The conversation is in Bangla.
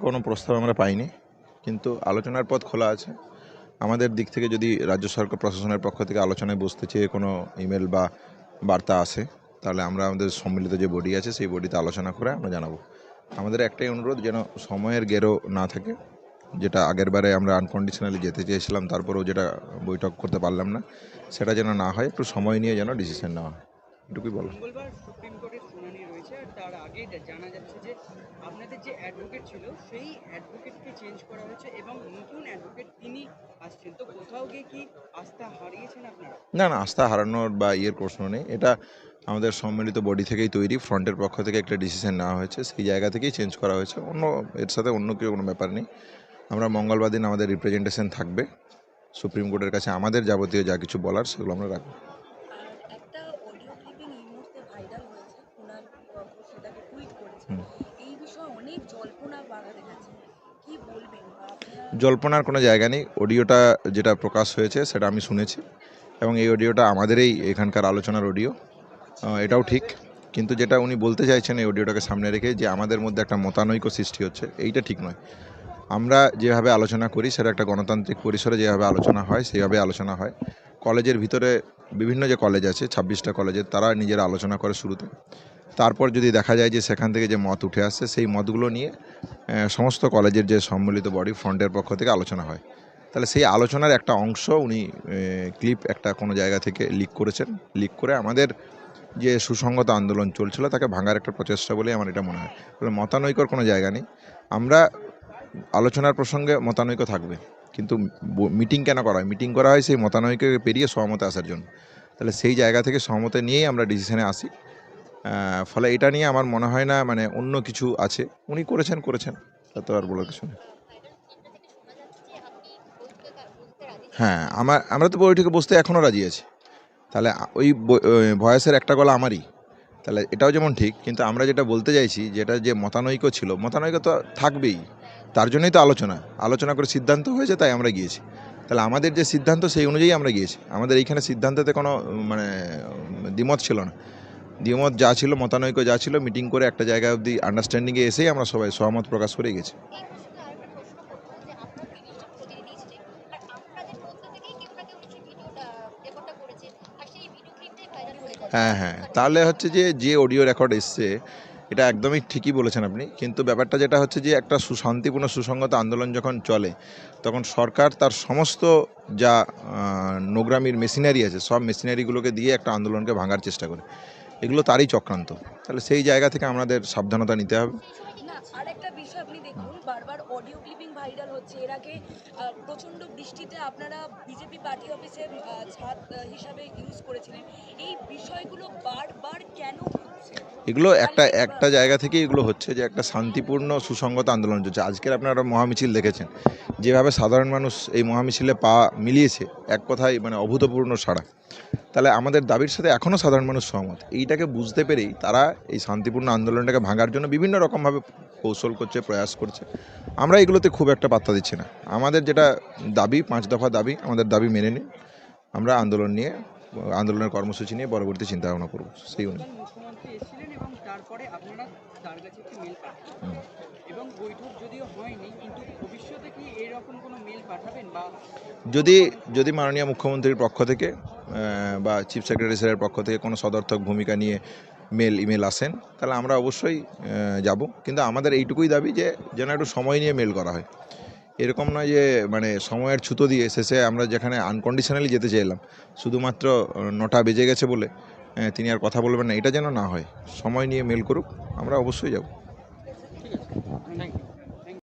কোনো প্রস্তাব আমরা পাইনি, কিন্তু আলোচনার পথ খোলা আছে। আমাদের দিক থেকে যদি রাজ্য সরকার প্রশাসনের পক্ষ থেকে আলোচনায় বসতে চেয়ে কোনো ইমেল বা বার্তা আসে, তাহলে আমরা আমাদের সম্মিলিত যে বডি আছে, সেই বডিতে আলোচনা করে আমরা জানাব। আমাদের একটাই অনুরোধ, যেন সময়ের গেরো না থাকে, যেটা আগের বারে আমরা আনকন্ডিশনালি যেতে চেয়েছিলাম, তারপরেও যেটা বৈঠক করতে পারলাম না, সেটা যেন না হয়, একটু সময় নিয়ে যেন ডিসিশন নেওয়া হয়। এটুকুই বলো মঙ্গলবার সুপ্রিম কোর্টের শুনানি রয়েছে আর তার আগেই যা- জানা যাচ্ছে যে আপনাদের যে অ্যাডভোকেট ছিল সেই অ্যাডভোকেটকে চেঞ্জ করা হয়েছে এবং নতুন অ্যাডভোকেট তিনি আসছেন। তো কোথাও গিয়ে কি আস্থা হারিয়েছেন আপনারা? না না আস্থা হারানোর বা ইয়ের প্রশ্ন নেই। এটা আমাদের সম্মিলিত বডি থেকেই তৈরি। ফ্রন্টের পক্ষ থেকে একটা ডিসিশন নেওয়া হয়েছে। সেই জায়গা থেকেই চেঞ্জ করা হয়েছে। অন্য এর সাথে অন্য কেউ কোনো ব্যাপার নেই। আমরা মঙ্গলবার দিন আমাদের রিপ্রেজেন্টেশন থাকবে। সুপ্রিম কোর্টের কাছে আমাদের যাবতীয় যা কিছু বলার সেগুলো আমরা রাখব আর একটা অডিও ক্লিপিং এই মুহূর্তে ভাইরাল হয়েছে কুণাল বাবু সেটাকে টুইট করেছে হুম। এই বিষয়ে অনেক জল্পনা বাড়াতে গেছে কি বলবেন বা আপনারা জল্পনার কোনো জায়গা নেই। অডিওটা যেটা প্রকাশ হয়েছে সেটা আমি শুনেছি এবং এই অডিওটা আমাদেরই এখানকার আলোচনার অডিও। এটাও ঠিক। কিন্তু যেটা উনি বলতে চাইছেন এই অডিওটাকে সামনে রেখে যে আমাদের মধ্যে একটা মতানৈক্য সৃষ্টি হচ্ছে, এইটা ঠিক নয়। আমরা যেভাবে আলোচনা করি সেটা একটা গণতান্ত্রিক পরিসরে যেভাবে আলোচনা হয় সেইভাবে আলোচনা হয়। কলেজের ভিতরে বিভিন্ন যে কলেজ আছে, ছাব্বিশটা কলেজের, তারা নিজেরা আলোচনা করে শুরুতে। তারপর যদি দেখা যায় যে সেখান থেকে যে মত উঠে আসছে, সেই মতগুলো নিয়ে সমস্ত কলেজের যে সম্মিলিত বডি ফ্রন্টের পক্ষ থেকে আলোচনা হয়। তাহলে সেই আলোচনার একটা অংশ উনি ক্লিপ একটা কোনো জায়গা থেকে লিক করেছেন। লিক করে আমাদের যে সুসংগত আন্দোলন চলছিল, তাকে ভাঙার একটা প্রচেষ্টা বলেই আমার এটা মনে হয়। তাহলে মতানৈক্যর কোনো জায়গা নেই। আমরা আলোচনার প্রসঙ্গে মতানৈক্য থাকবে, কিন্তু মিটিং কেন করা হয়? মিটিং করা হয় সেই মতানৈক্যকে পেরিয়ে সহমতে আসার জন্য। তাহলে সেই জায়গা থেকে সহমতে নিয়েই আমরা ডিসিশনে আসি। ফলে এটা নিয়ে আমার মনে হয় না মানে অন্য কিছু আছে। উনি করেছেন করেছেন। তা তো আর বলার কিছু নেই। হ্যাঁ আমার, আমরা তো বইটিকে বসতে এখনও রাজি আছি। তাহলে ওই ভয়েসের একটা গলা আমারই। তাহলে এটাও যেমন ঠিক, কিন্তু আমরা যেটা বলতে চাইছি, যেটা যে মতানৈক্য ছিল, মতানৈক্য তো থাকবেই। তার জন্যই তো আলোচনা। আলোচনা করে সিদ্ধান্ত হয়েছে, তাই আমরা গিয়েছি। তাহলে আমাদের যে সিদ্ধান্ত, সেই অনুযায়ী আমরা গিয়েছি। আমাদের এইখানে সিদ্ধান্ততে কোনো মানে দ্বিমত ছিল না। দ্বিমত যা ছিল মতানৈক্য যা ছিল মিটিং করে একটা জায়গা অবধি আন্ডারস্ট্যান্ডিংয়ে এসেই আমরা সবাই সহমত প্রকাশ করে গেছি। হ্যাঁ হ্যাঁ তাহলে হচ্ছে যে যে অডিও রেকর্ড এসছে এটা একদমই ঠিকই বলেছেন আপনি। কিন্তু ব্যাপারটা যেটা হচ্ছে যে একটা সুশান্তিপূর্ণ সুসংগত আন্দোলন যখন চলে তখন সরকার তার সমস্ত যা আহ, নোংরামির মেশিনারি আছে সব মেশিনারিগুলোকে দিয়ে একটা আন্দোলনকে ভাঙার চেষ্টা করে। এগুলো তারই চক্রান্ত। তাহলে সেই জায়গা থেকে আমাদের সাবধানতা নিতে হবে। আরেকটা বিষয় আপনি দেখুন বারবার অডিও ক্লিপিং ভাইরাল হচ্ছে। এর আগে আহ, বৃষ্টিতে আপনারা বিজেপি পার্টি অফিসের ছাদ হিসাবে ইউজ করেছিলেন। এই বিষয়গুলো বারবার কেন এগুলো একটা একটা জায়গা থেকে এগুলো হচ্ছে যে একটা শান্তিপূর্ণ সুসংগত আন্দোলন চলছে। আজকের আপনারা মহামিছিল দেখেছেন। যেভাবে সাধারণ মানুষ এই মহামিছিলে পা মিলিয়েছে এক কথায় মানে অভূতপূর্ণ সাড়া। তাহলে আমাদের দাবির সাথে এখনও সাধারণ মানুষ সহমত। এইটাকে বুঝতে পেরেই তারা এই শান্তিপূর্ণ আন্দোলনটাকে ভাঙার জন্য বিভিন্ন রকমভাবে কৌশল করছে প্রয়াস করছে। আমরা এগুলোতে খুব একটা পাত্তা দিচ্ছি না। আমাদের যেটা দাবি পাঁচ দফা দাবি আমাদের দাবি মেনে নিন আমরা আন্দোলন নিয়ে আন্দোলনের কর্মসূচি নিয়ে পরবর্তী চিন্তা ভাবনা করব। সেই অনুযায়ী। গতকাল মুখ্যমন্ত্রী এসেছিলেন এবং তারপরে আপনারা তার কাছে একটি মেল পাঠান এবং বৈঠক যদিও হয়নি কিন্তু ভবিষ্যতে কি এরকম কোনো মেল পাঠাবেন বা যদি যদি মাননীয় মুখ্যমন্ত্রীর পক্ষ থেকে বা চিফ সেক্রেটারি স্যারের পক্ষ থেকে কোনো সদর্থক ভূমিকা নিয়ে মেল ইমেল আসেন, তাহলে আমরা অবশ্যই যাব। কিন্তু আমাদের এইটুকুই দাবি যে যেন একটু সময় নিয়ে মেল করা হয়। এরকম নয় যে মানে সময়ের ছুতো দিয়ে শেষে আমরা যেখানে আনকন্ডিশনালি যেতে চাইলাম, শুধুমাত্র নটা বেজে গেছে বলে তিনি আর কথা বলবেন না। এটা যেন না হয়। সময় নিয়ে মেল করুক, আমরা অবশ্যই যাব। Thank you